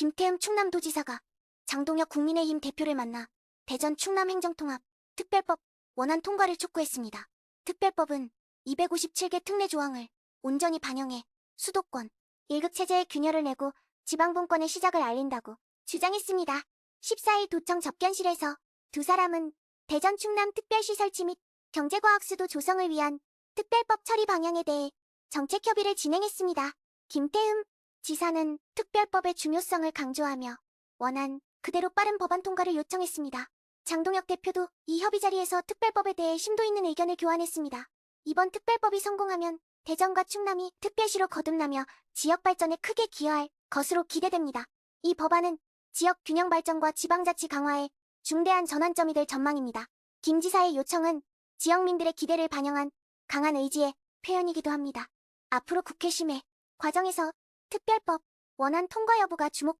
김태흠 충남도지사가 장동혁 국민의힘 대표를 만나 대전 충남 행정통합 특별법 원안 통과를 촉구했습니다. 특별법은 257개 특례 조항을 온전히 반영해 수도권, 일극체제의 균열을 내고 지방분권의 시작을 알린다고 주장했습니다. 14일 도청 접견실에서 두 사람은 대전 충남 특별시 설치 및 경제과학수도 조성을 위한 특별법 처리 방향에 대해 정책 협의를 진행했습니다. 김태흠 지사는 특별법의 중요성을 강조하며 원안 그대로 빠른 법안 통과를 요청했습니다. 장동혁 대표도 이 협의 자리에서 특별법에 대해 심도 있는 의견을 교환했습니다. 이번 특별법이 성공하면 대전과 충남이 특별시로 거듭나며 지역 발전에 크게 기여할 것으로 기대됩니다. 이 법안은 지역 균형 발전과 지방자치 강화에 중대한 전환점이 될 전망입니다. 김 지사의 요청은 지역민들의 기대를 반영한 강한 의지의 표현이기도 합니다. 앞으로 국회 심의 과정에서 특별법 원안 통과 여부가 주목될